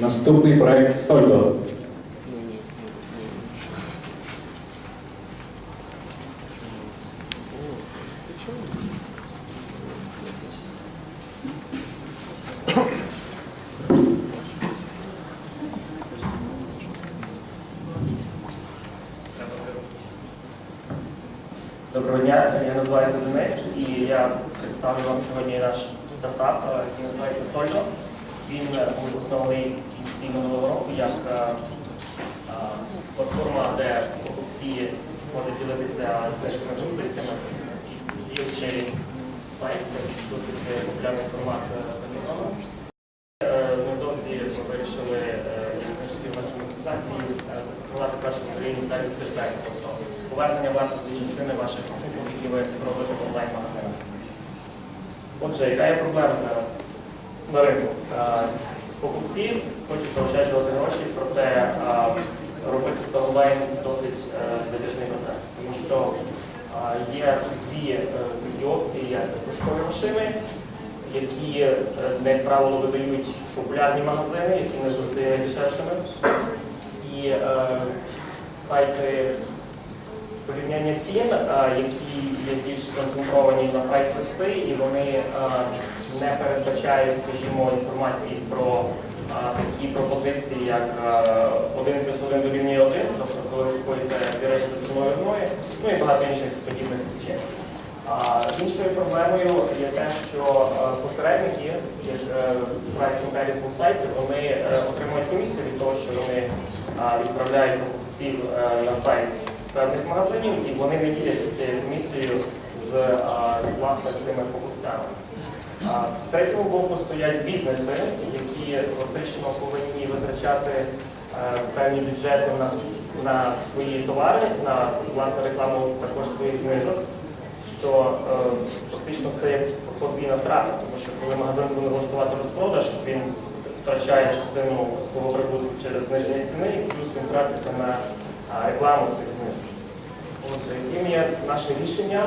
Наступний проект Сольдо. Доброго дня, я називаюся Денис і я представлю вам сьогодні наш стартап, який називається Сольдо. Він е, був заснований в кінці минулого року як е, е, платформа, де покупці можуть ділитися знижками пропозиціями. Діючий сайт, це досить популярний формат за кордоном. Е, Невдовзі ми вирішили в нашій монетизації е, запропонувати першу Україні сервіс кешбек, тобто повернення вартості частини ваших покупок, які ви робите в онлайн-магазинах. Отже, яка є проблема зараз на ринку? Е, Покупці хочуть заощаджувати гроші, проте е, робити це онлайн досить е, затяжний процес, тому що є дві такі опції, як пошукові машини, які, як правило, видають популярні магазини, які не завжди дешевшими. І сайти порівняння цін, які є більш сконцентровані на прайс-листи, і вони не передбачають, скажімо, інформації про такі пропозиції, як е, 1 плюс 1 дорівнює 1, тобто коли ви купуєте дві речі ціною одної, ну і багато інших подібних речей. А іншою проблемою є те, що е, посередники, як е, comparison сайти, вони е, отримують комісію від того, що вони відправляють покупців на сайт певних магазинів, і вони не діляться цією комісією з власне цими покупцями. З третього боку стоять бізнеси, які класично повинні витрачати певні бюджети на свої товари, на власне рекламу також своїх знижок що е, фактично це є подвійна втрата, тому що коли магазин буде влаштувати розпродаж, він втрачає частину свого прибутку через зниження ціни, і плюс він тратиться на рекламу цих знижок. Отже, яким є наше рішення?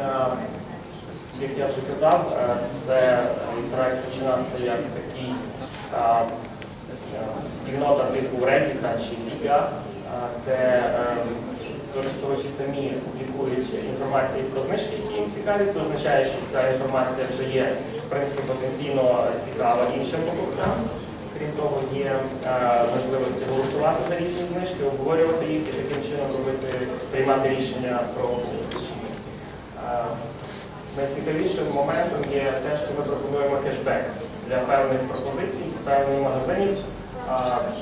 Е, Як я вже казав, е, це проект починався як такий спільнота типу Reddit чи е, де користувачі самі публікують інформацію про знижки, які їм цікаві. Це означає, що ця інформація вже є в принципі потенційно цікава іншим покупцям. Крім того, є е, можливості голосувати за різні знижки, обговорювати їх і таким чином робити, приймати рішення про. Е, Найцікавішим моментом є те, що ми пропонуємо кешбек для певних пропозицій з певних магазинів.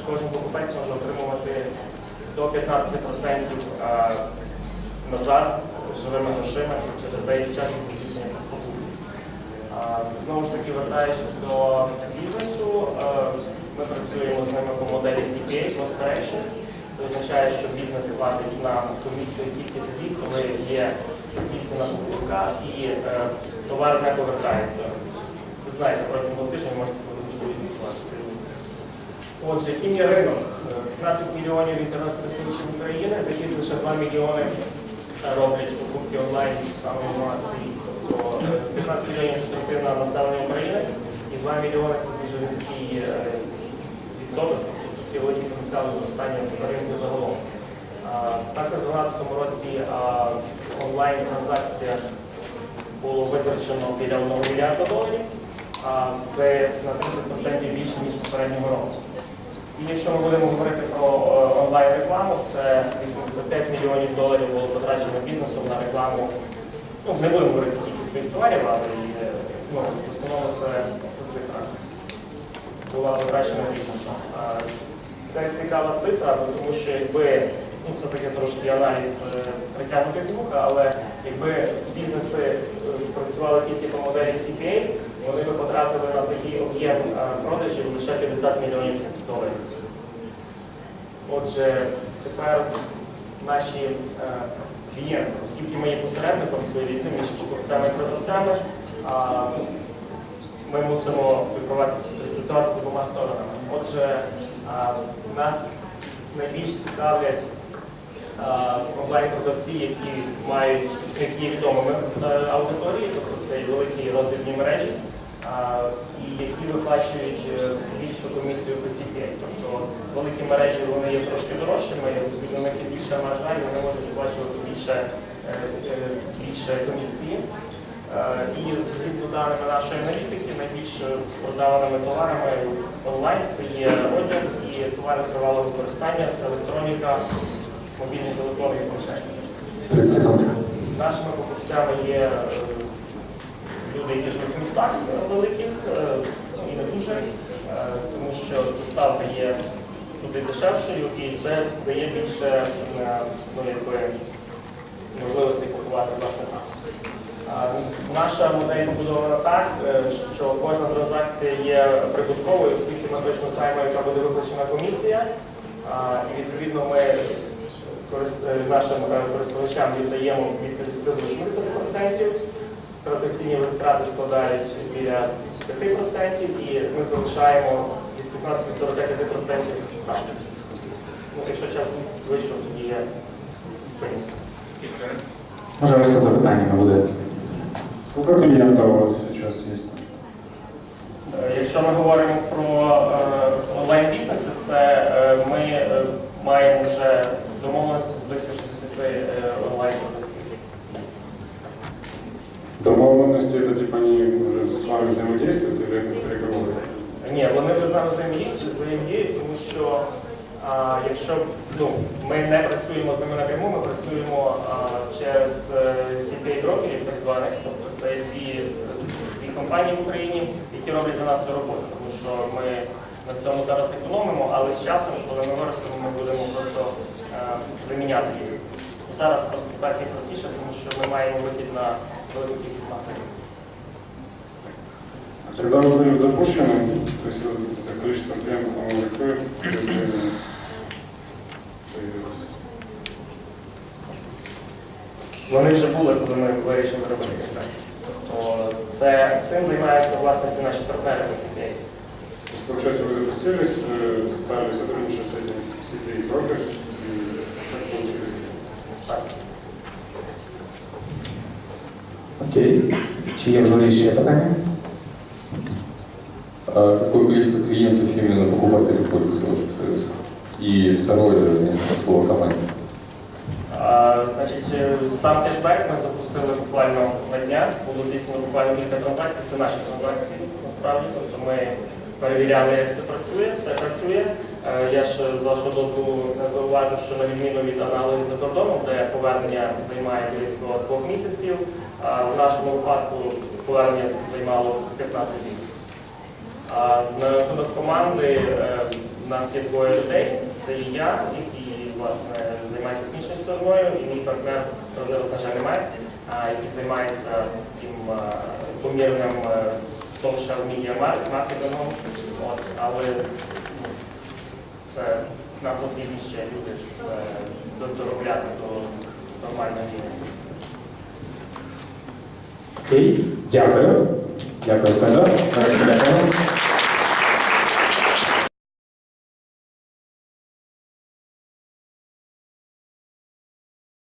Кожен покупець може отримувати до 15% а, назад живими грошима через деякий час після здійснення покупки. Знову ж таки, вертаючись до бізнесу, ми працюємо з ними по моделі CPA, Cost Correction. Це означає, що бізнес платить нам комісію тільки тоді, коли є здійснена покупка і е, товар не повертається. Ви знаєте, протягом тижнів можете повідомити. Отже, яким є ринок? Е, 15 мільйонів інтернет-користувачів України, з яких лише 2 мільйони е, роблять покупки онлайн станом на свій. Тобто е, 15 мільйонів це третина населення України і 2 мільйони це дуже низький е, відсоток, такий великий потенціал зростання ринку загалом. Також у 2012 році онлайн транзакціях було витрачено біля 1 мільярда доларів, це на 30% більше, ніж попереднього року. І якщо ми будемо говорити про е, онлайн-рекламу, це 85 мільйонів доларів було потрачено бізнесом на рекламу. Ну, не будемо говорити тільки своїх товарів, але е, ну, в основному це, це цифра була потрачена бізнесом. Це цікава цифра, тому що якби, ну це таке трошки аналіз е, притягнутий з вуха, але якби бізнеси працювали тільки по моделі CPA, вони би потратили на такий об'єм е, продажів лише 50 мільйонів доларів. Отже, тепер наші е, клієнти, оскільки ми є посередником своєрідним між покупцями і продавцями, ми мусимо співпрацювати з обома сторонами. Отже, нас найбільш цікавлять онлайн-продавці, які мають які є відомими е, аудиторії, тобто це великі роздільні мережі, і які виплачують е, більшу комісію по CPA. Тобто великі мережі вони є трошки дорожчими, у них є більша маржа, і вони можуть виплачувати більше, е, е, більше комісії. І згідно даними нашої аналітики, найбільш продаваними товарами онлайн це є одяг і товари тривалого використання, це електроніка, мобільні телефони і планшети. Нашими покупцями є в містах великих е, і не дуже, е, тому що доставка є туди дешевшою і це дає більше е, ну, якби, можливостей купувати власне там. Наша модель побудована так, що кожна транзакція є прибутковою, оскільки ми точно знаємо, яка буде виплачена комісія. І відповідно ми нашим користувачам віддаємо від 50 до 80%. Транзакційні витрати складають біля 5% і ми залишаємо від 15 до 45% нам. Ну, якщо час вийшов, тоді є приніс. Пожалуйста, запитання не буде. Сколько клиентов у вас сейчас есть? Е, Якщо ми говоримо про е, онлайн-бізнеси, це е, ми маємо вже домовленості з близько 60 е, онлайн-позицій. Домовленности это типа они уже с вами взаимодействуют или это переговоры? Ні, вони вже з нами взаємодіють, взаємодіють, тому що а, якщо ну, ми не працюємо з ними напряму, ми працюємо а, через е, CPA-брокерів так званих, тобто це дві, дві компанії в Україні, які роблять за нас цю роботу, тому що ми на цьому зараз економимо, але з часом, коли ми виростемо, ми будемо просто е, заміняти їх. Зараз просто так і простіше, тому що ми маємо вихід на велику кількість населення. А когда вы были запущены, то есть вот это количество клиентов, оно какое появилось? Вони вже були, коли ми вирішили робити так. Тобто це, цим займаються власне ці наші партнери по CPA. То есть, получается, вы запустились, э, стали сотрудничать с этим CPA Progress, и как получилось? Так. Окей. Чи є в журі ще питання? А какое количество клиентов именно покупателей пользуются вашим сервисом? И второе, несколько слов о команде. А, значить, е, сам кешбек ми запустили буквально на днях. Було здійснено буквально кілька транзакцій. Це наші транзакції насправді. Тобто ми перевіряли, як все працює, все працює. Е, Я ж з вашого дозволу зауважу, що на відміну від аналогів за кордоном, де повернення займає близько двох місяців, в нашому випадку повернення займало 15 днів. На рахунок команди е, в нас є двоє людей. Це і я, який власне займається технічною стороною, і мій партнер зараз, на жаль, немає, який займається таким е, помірним social media мар- маркетингом. От, але ну, це нам потрібні ще люди, щоб це до- доробляти до нормального рівня. Окей. Дякую. Дякую. Дякую.